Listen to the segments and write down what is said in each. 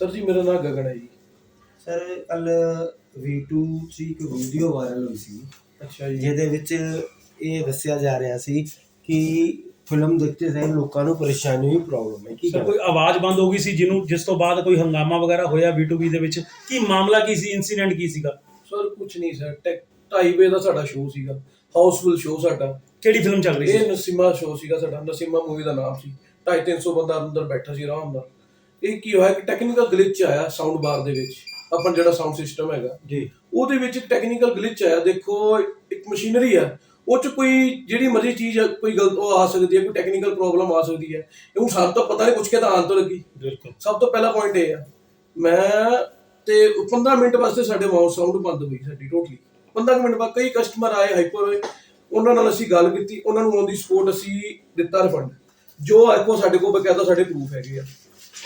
Sir ਜੀ ਮੇਰਾ ਨਾਮ ਗਗਨ ਹੈ ਜੀ। ਸਰ ਕੱਲ V2 'ਚ ਇੱਕ ਵੀਡੀਓ ਵਾਇਰਲ ਹੋਈ ਸੀ। ਅੱਛਾ ਜੀ। ਜਿਹਦੇ ਵਿੱਚ ਇਹ ਦੱਸਿਆ ਜਾ ਰਿਹਾ ਸੀ ਕਿ ਫਿਲਮ ਦੇਖਦੇ ਸਮੇਂ ਲੋਕਾਂ ਨੂੰ ਪਰੇਸ਼ਾਨੀ ਹੋਈ ਪ੍ਰੋਬਲਮ ਹੈ। ਕੀ ਸਰ ਕੋਈ ਆਵਾਜ਼ ਬੰਦ ਹੋ ਗਈ ਸੀ ਜਿਹਨੂੰ ਜਿਸ ਤੋਂ ਬਾਅਦ ਕੋਈ ਹੰਗਾਮਾ ਵਗੈਰਾ ਹੋਇਆ B2B ਦੇ ਵਿੱਚ? ਕੀ ਮਾਮਲਾ ਕੀ ਸੀ? ਇਨਸੀਡੈਂਟ ਕੀ ਸੀਗਾ? ਸਰ ਕੁਝ ਨਹੀਂ ਸਰ ਟੈਕ 2:30 ਵਜੇ ਦਾ ਸਾਡਾ ਸ਼ੋਅ ਸੀਗਾ। ਹਾਊਸਫੁੱਲ ਸ਼ੋਅ ਸਾਡਾ। ਕਿਹੜੀ ਫਿਲਮ ਚੱਲ ਰਹੀ ਸੀ? ਇਹ ਨਸੀਮਾ ਸ਼ੋਅ ਸੀਗਾ ਸਾਡਾ ਨਸੀਮਾ ਮੂਵੀ ਦਾ ਨਾਮ ਸੀ। 250 ਬੰਦਾ ਅੰਦਰ ਬੈਠਾ ਸੀ ਆਰਾਮ ਨਾਲ। ਇਹ ਕੀ ਹੋਇਆ ਕਿ ਟੈਕਨੀਕਲ ਗਲਿਚ ਆਇਆ ਸਾਊਂਡ ਬਾਰ ਦੇ ਵਿੱਚ ਆਪਣਾ ਜਿਹੜਾ ਸਾਊਂਡ ਸਿਸਟਮ ਹੈਗਾ। ਜੀ। ਉਹਦੇ ਵਿੱਚ ਟੈਕਨੀਕਲ ਗਲਿਚ ਆਇਆ। ਦੇਖੋ ਇੱਕ ਮਸ਼ੀਨਰੀ ਆ ਉਹ ਚ ਕੋਈ ਜਿਹੜੀ ਮਰਜ਼ੀ ਚੀਜ਼ ਕੋਈ ਗਲਤ ਆ ਸਕਦੀ ਹੈ ਕੋਈ ਟੈਕਨੀਕਲ ਪ੍ਰੋਬਲਮ ਆ ਸਕਦੀ ਹੈ। ਇਹ ਹੁਣ ਸਾਨੂੰ ਤਾਂ ਪਤਾ ਨਹੀਂ ਕਿਹਦਾ ਆਉਣ ਤੋਂ ਲੱਗੀ। ਬਿਲਕੁਲ। ਸਭ ਤੋਂ ਪਹਿਲਾ ਪੁਆਇੰਟ ਇਹ ਆ ਮੈਂ ਤੇ 15 ਮਿੰਟ ਵਾਸਤੇ ਸਾਡੇ ਮਾਊਸ ਸਾਊਂਡ ਬੰਦ ਹੋਈ ਸਾਡੀ ਟੋਟਲੀ 15 ਮਿੰਟ ਬਾਅਦ ਕਈ ਕਸਟਮਰ ਆਏ ਹਾਈਪਰ ਹੋਏ। ਉਹਨਾਂ ਨਾਲ ਅਸੀਂ ਗੱਲ ਕੀਤੀ ਉਹਨਾਂ ਨੂੰ ਦੀ ਸਪੋਰਟ ਅਸੀਂ ਦਿੱਤਾ ਰਿਫੰਡ ਜੋ ਆਈਕੋ ਸਾਡੇ ਕੋਲ ਬਕਾਇਦਾ ਸਾਡੇ ਪ੍ਰੂਫ ਹੈਗੇ ਆ।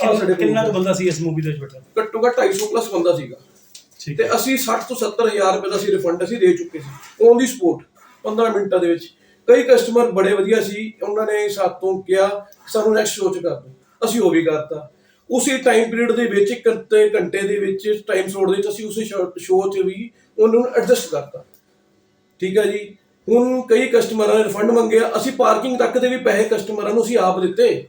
ਆਹ ਸਾਡੇ ਕਿੰਨਾ ਕੁ ਬੰਦਾ ਸੀ ਇਸ ਮੂਵੀ ਦੇ ਵਿੱਚ ਬੈਠਾ। ਘੱਟੋ ਘੱਟ 250 ਪਲੱਸ ਬੰਦਾ ਸੀਗਾ। ਠੀਕ ਤੇ ਅਸੀਂ 60 ਤੋਂ 70 ਹਜ਼ਾਰ ਰੁਪਏ ਦਾ ਅਸੀਂ ਰਿਫੰਡ ਅਸੀਂ ਦੇ ਚੁੱਕੇ ਸੀ। ਔਨ ਦੀ ਸਪੋਰਟ 15 ਮਿੰਟਾਂ ਦੇ ਵਿੱਚ। ਕਈ ਕਸਟਮਰ ਬੜੇ ਵਧੀਆ ਸੀ ਉਹਨਾਂ ਨੇ ਸਾਤੋਂ ਕਿਹਾ ਸਾਨੂੰ ਨੈਕਸਟ ਸ਼ੋਅ ਚ ਕਰ ਦਿਓ। ਅਸੀਂ ਉਹ ਵੀ ਕਰਤਾ। ਉਸੇ ਟਾਈਮ ਪੀਰੀਅਡ ਦੇ ਵਿੱਚ ਇੱਕ ਘੰਟੇ ਘੰਟੇ ਦੇ ਵਿੱਚ ਟਾਈਮ ਸਲੋਟ ਦੇ ਵਿੱਚ ਅਸੀਂ ਉਸੇ ਸ਼ੋਅ 'ਚ ਵੀ ਉਹਨਾਂ ਨੂੰ ਐਡਜਸਟ ਕਰਤਾ। ਠੀਕ ਹੈ ਜੀ? ਹੁਣ ਕਈ ਕਸਟਮਰਾਂ ਨੇ ਰਿਫੰਡ ਮੰਗਿਆ। ਅਸੀਂ ਪਾਰਕਿੰਗ ਤੱਕ ਦੇ ਵੀ ਪੈਸੇ ਕਸਟਮਰਾਂ ਨੂੰ ਅਸੀਂ ਆਪ ਦਿੱਤੇ।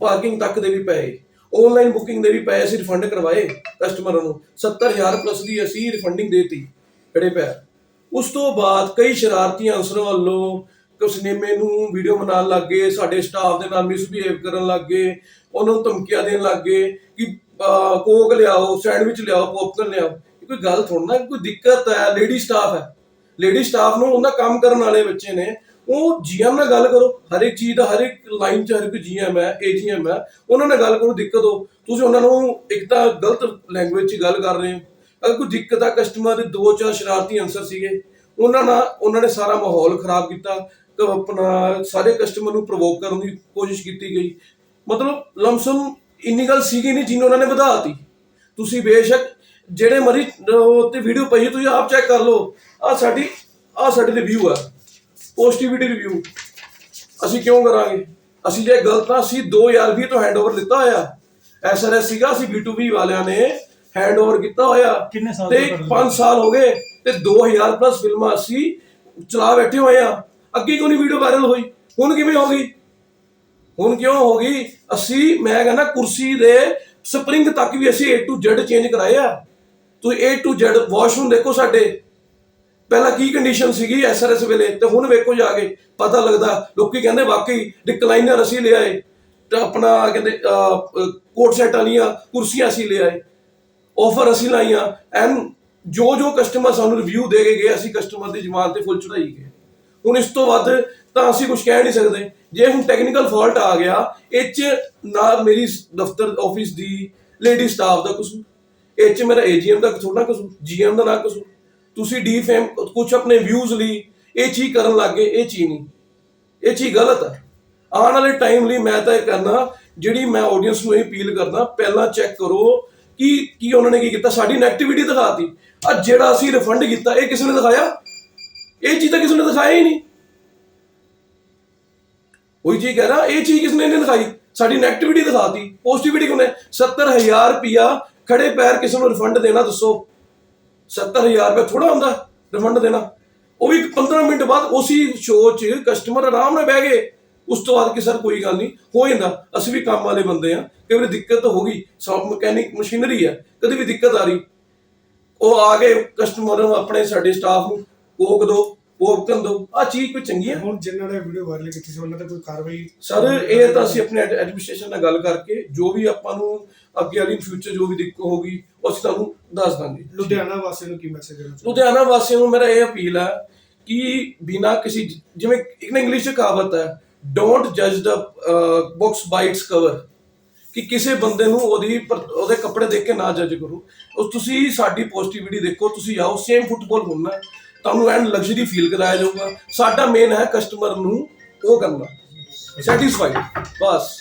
ਪਾਰਕਿੰਗ ਤੱਕ ਦੇ ਵੀ ਪੈਸੇ ਆਨਲਾਈਨ ਬੁਕਿੰਗ ਦੇ ਵੀ ਪਏ, ਅਸੀਂ ਰਿਫੰਡ ਕਰਵਾਏ ਕਸਟਮਰਾਂ ਨੂੰ। 70000 ਪਲੱਸ ਦੀ ਅਸੀਂ ਰਿਫੰਡਿੰਗ ਦੇਤੀ, ਖੜੇ ਪੈ ਉਸ ਤੋਂ ਬਾਅਦ ਕਈ ਸ਼ਰਾਰਤੀ ਅਨਸਰਾਂ ਵੱਲੋਂ ਕੁਝ ਸਿਨੇਮੇ ਨੂੰ ਵੀਡੀਓ ਬਣਾਉਣ ਲੱਗ ਗਏ, ਸਾਡੇ ਸਟਾਫ ਦੇ ਨਾਲ ਮਿਸਬਿਹੇਵ ਕਰਨ ਲੱਗ ਗਏ, ਉਹਨਾਂ ਨੂੰ ਧਮਕੀਆਂ ਦੇਣ ਲੱਗ ਗਏ ਕਿ ਕੋਕ ਲਿਆਓ ਸੈਂਡਵਿਚ ਲਿਆਓ ਪੌਪਕਾਰਨ ਲਿਆਓ। ਕੋਈ ਗੱਲ ਥੋੜਾ ਕੋਈ ਦਿੱਕਤ ਹੈ ਲੇਡੀ ਸਟਾਫ ਹੈ। ਲੇਡੀ ਸਟਾਫ ਨੂੰ ਉਹਨਾਂ ਕੰਮ ਕਰਨ ਵਾਲੇ ਬੱਚੇ ਨੇ ਉਹ ਜੀਐਮ ਨਾਲ ਗੱਲ ਕਰੋ, ਹਰ ਇੱਕ ਚੀਜ਼ ਦਾ, ਹਰ ਇੱਕ ਲਾਈਨ 'ਚ ਹਰ ਇੱਕ ਜੀਐਮ ਹੈ ਏਜੀਐਮ ਹੈ, ਉਹਨਾਂ ਨਾਲ ਗੱਲ ਕਰੋ, ਦਿੱਕਤ ਹੋ। ਤੁਸੀਂ ਉਹਨਾਂ ਨੂੰ ਇੱਕ ਤਾਂ ਗਲਤ ਲੈਂਗੁਏਜ 'ਚ ਗੱਲ ਕਰ ਰਹੇ ਹੋ। ਅਗਰ ਕੋਈ ਦਿੱਕਤ ਆ ਕਸਟਮਰ ਦੇ ਦੋ ਚਾਰ ਸ਼ਰਾਰਤੀ ਅਨਸਰ ਸੀਗੇ, ਉਹਨਾਂ ਨਾਲ, ਉਹਨਾਂ ਨੇ ਸਾਰਾ ਮਾਹੌਲ ਖਰਾਬ ਕੀਤਾ। ਆਪਣਾ ਸਾਰੇ ਕਸਟਮਰ ਨੂੰ ਪ੍ਰੋਵੋਕ ਕਰਨ ਦੀ ਕੋਸ਼ਿਸ਼ ਕੀਤੀ ਗਈ। ਮਤਲਬ ਲਮਸਮ ਇੰਨੀ ਗੱਲ ਸੀਗੀ ਨਹੀਂ ਜਿੰਨ ਉਹਨਾਂ ਨੇ ਵਧਾਤੀ ਤੁਸੀਂ ਬੇਸ਼ੱਕ ਜਿਹੜੇ ਮਰੀ ਤੇ ਵੀਡੀਓ ਪਈ ਤੁਸੀਂ ਆਪ ਚੈੱਕ ਕਰ ਲਓ। ਆ ਸਾਡੀ ਆ ਸਾਡੀ ਰਿਵਿਊ ਆ। ਪੋਜ਼ਿਟਿਵਿਟੀ ਰਿਵਿਊ ਅਸੀਂ ਕਿਉਂ ਕਰਾਂਗੇ? ਅਸੀਂ ਜੇ ਗਲਤ ਆ ਅਸੀਂ 2020 ਤੋਂ ਹੈਂਡਓਵਰ ਲਿੱਤਾ ਹੋਇਆ। ਐਸਆਰਐਸ ਸੀਗਾ ਅਸੀਂ B2B ਵਾਲਿਆਂ ਨੇ ਹੈਂਡਓਵਰ ਕੀਤਾ ਹੋਇਆ। ਕਿੰਨੇ ਸਾਲ ਤੇ ਤੋਂ ਕਰ ਰਹੇ 5 ਸਾਲ ਹੋ ਗਏ ਤੇ 2000 ਪਲੱਸ ਫਿਲਮਾਂ ਅਸੀਂ ਚਲਾ ਬੈਠੇ ਹੋਏ ਆ। ਅੱਗੇ ਕਿਉਂ ਨਹੀਂ ਵੀਡੀਓ ਵਾਇਰਲ ਹੋਈ? ਹੁਣ ਕਿਵੇਂ ਹੋ ਗਈ? ਹੁਣ ਕਿਉਂ ਹੋ ਗਈ? ਅਸੀਂ ਮੈਂ ਕਹਿੰਦਾ ਕੁਰਸੀ ਦੇ ਸਪਰਿੰਗ ਤੱਕ ਵੀ ਅਸੀਂ A to Z ਚੇਂਜ ਕਰਾਏ ਆ। ਤੁਸੀਂ A to Z ਵਾਸ਼ਰੂਮ ਦੇਖੋ ਸਾਡੇ। ਪਹਿਲਾਂ ਕੀ ਕੰਡੀਸ਼ਨ ਸੀਗੀ ਐਸਆਰਐਸ ਵੇਲੇ? ਤੇ ਹੁਣ ਵੇਖੋ ਜਾ ਕੇ, ਪਤਾ ਲੱਗਦਾ, ਲੋਕੀ ਕਹਿੰਦੇ ਵਾਕਈ ਡਿਕਲਾਈਨਰ ਅਸੀਂ ਲਿਆਏ ਤਾਂ ਆਪਣਾ ਕਹਿੰਦੇ ਕੋਟ ਸੈਟ ਵਾਲੀਆਂ ਕੁਰਸੀਆਂ ਅਸੀਂ ਲਿਆਏ ਆਫਰ ਅਸੀਂ ਲਾਈਆਂ। ਐਨ ਜੋ ਜੋ ਕਸਟਮਰ ਸਾਨੂੰ ਰਿਵਿਊ ਦੇ ਕੇ ਗਏ, ਅਸੀਂ ਕਸਟਮਰ ਦੀ ਜ਼ਮਾਨ ਤੇ ਫੁੱਲ ਚੜਾਈ ਗਏ। ਹੁਣ ਇਸ ਤੋਂ ਵੱਧ ਤਾਂ ਅਸੀਂ ਕੁਝ ਕਹਿ ਨਹੀਂ ਸਕਦੇ। ਜੇ ਹੁਣ ਟੈਕਨੀਕਲ ਫਾਲਟ ਆ ਗਿਆ, ਇਹ ਚ ਨਾ ਮੇਰੀ ਦਫ਼ਤਰ ਆਫਿਸ ਦੀ ਲੇਡੀ ਸਟਾਫ ਦਾ ਕਸੂਰ। ਇਹ ਚ ਮੇਰਾ ਏਜੀਐਮ ਦਾ ਥੋੜਾ ਕਸੂਰ ਜੀਐਮ ਦਾ ਨਾ ਕਸੂਰ। ਤੁਸੀਂ ਡੀਫੇਮ ਕੁਝ ਆਪਣੇ ਵਿਊਜ਼ ਲਈ ਇਹ ਚੀਜ਼ ਕਰਨ ਲੱਗੇ ਇਹ ਚੀਜ਼ ਨਹੀਂ। ਇਹ ਚੀਜ਼ ਗਲਤ ਹੈ। ਆਉਣ ਵਾਲੇ ਟਾਈਮ ਲਈ ਮੈਂ ਤਾਂ ਇਹ ਕਹਿੰਦਾ, ਜਿਹੜੀ ਮੈਂ ਆਡੀਅנס ਨੂੰ ਇਹ ਅਪੀਲ ਕਰਦਾ, ਪਹਿਲਾਂ ਚੈੱਕ ਕਰੋ ਕਿ ਕੀ ਉਹਨਾਂ ਨੇ ਕੀ ਕੀਤਾ। ਸਾਡੀ ਨੈਗੇਟਿਵਿਟੀ ਦਿਖਾਤੀ। ਆ ਜਿਹੜਾ ਅਸੀਂ ਰਿਫੰਡ ਕੀਤਾ, ਇਹ ਕਿਸੇ ਨੇ ਦਿਖਾਇਆ? ਇਹ ਚੀਜ਼ ਤਾਂ ਕਿਸੇ ਨੇ ਦਿਖਾਇਆ ਹੀ ਨਹੀਂ। ਉਹੀ ਚੀਜ਼ ਕਹਿ ਰਹਾ, ਇਹ ਚੀਜ਼ ਕਿਸ ਨੇ ਨਹੀਂ ਦਿਖਾਈ। ਸਾਡੀ ਨੈਗੇਟਿਵਿਟੀ ਦਿਖਾਤੀ। ਪੋਜ਼ਿਟਿਵਿਟੀ ਕੋਨੇ 70000 ਰੁਪਿਆ ਖੜੇ ਪੈਰ ਕਿਸੇ ਨੂੰ ਰਿਫੰਡ ਦੇਣਾ ਦੱਸੋ। 70000 ਰੁਪਏ ਥੋੜਾ ਹੁੰਦਾ ਰਿਫੰਡ ਦੇਣਾ। ਉਹ ਵੀ 15 ਮਿੰਟ ਬਾਅਦ ਉਸੇ ਸ਼ੋਅ 'ਚ ਕਸਟਮਰ ਆਰਾਮ ਨਾਲ ਬਹਿ ਗਏ। ਉਸ ਤੋਂ ਬਾਅਦ ਕਿ ਸਰ ਕੋਈ ਗੱਲ ਨਹੀਂ, ਹੋ ਜਾਂਦਾ। ਅਸੀਂ ਵੀ ਕੰਮ ਵਾਲੇ ਬੰਦੇ ਆ ਕਈ ਵਾਰੀ ਦਿੱਕਤ ਹੋ ਗਈ। ਸੌਫਟ ਮਕੈਨਿਕ ਮਸ਼ੀਨਰੀ ਆ ਕਦੇ ਵੀ ਦਿੱਕਤ ਆ ਰਹੀ। ਉਹ ਆ ਗਏ ਕਸਟਮਰ ਨੂੰ, ਆਪਣੇ ਸਾਡੇ ਸਟਾਫ ਨੂੰ, ਕੋਕ ਦੋ। ਪੋਪਕਨ ਦੋ ਆ ਚੀਜ਼ ਕੋਈ ਚੰਗੀ ਹੈ? ਹੁਣ ਜਿਨ੍ਹਾਂ ਨੇ ਵੀਡੀਓ ਵਾਇਰਲ ਕੀਤੀ ਸੀ ਉਹਨਾਂ ਤੇ ਕੋਈ ਕਾਰਵਾਈ ਸਰ ਇਹ ਤਾਂ ਅਸੀਂ ਆਪਣੇ ਐਡਮਿਨਿਸਟ੍ਰੇਸ਼ਨ ਨਾਲ ਗੱਲ ਕਰਕੇ ਜੋ ਵੀ ਆਪਾਂ ਨੂੰ ਅੱਗੇ ਵਾਲੀ ਫਿਊਚਰ ਜੋ ਵੀ ਦਿੱਕਤ ਹੋਗੀ ਉਹ ਅਸੀਂ ਤੁਹਾਨੂੰ ਦੱਸ ਦਾਂਗੇ। ਲੁਧਿਆਣਾ ਵਾਸੀਆਂ ਨੂੰ ਕੀ ਮੈਸੇਜ ਦੇਣਾ ਲੁਧਿਆਣਾ ਵਾਸੀਆਂ ਨੂੰ ਮੇਰਾ ਇਹ ਅਪੀਲ ਹੈ ਕਿ ਬਿਨਾ ਕਿਸੇ ਜਿਵੇਂ ਇੱਕ ਇੰਗਲਿਸ਼ ਕਹਾਵਤ ਹੈ ਡੋਂਟ ਜੱਜ the books by its cover ਕਿ ਕਿਸੇ ਬੰਦੇ ਨੂੰ ਉਹਦੀ ਉਹਦੇ ਕੱਪੜੇ ਦੇਖ ਕੇ ਨਾ ਜੱਜ ਕਰੋ। ਉਹ ਤੁਸੀਂ ਸਾਡੀ ਪੋਜ਼ਿਟਿਵਿਟੀ ਦੇਖੋ ਤੁਸੀਂ ਆਓ ਸੇਮ ਫੁੱਟਬਾਲ ਹੋਣਾ ਹੈ, ਤੁਹਾਨੂੰ ਐਂਡ ਲਗਜ਼ਰੀ ਫੀਲ ਕਰਾਇਆ ਜਾਊਗਾ। ਸਾਡਾ ਮੇਨ ਹੈ ਕਸਟਮਰ ਨੂੰ ਉਹ ਕਰਨਾ। ਸੈਟੀਸਫਾਈਡ ਬਸ।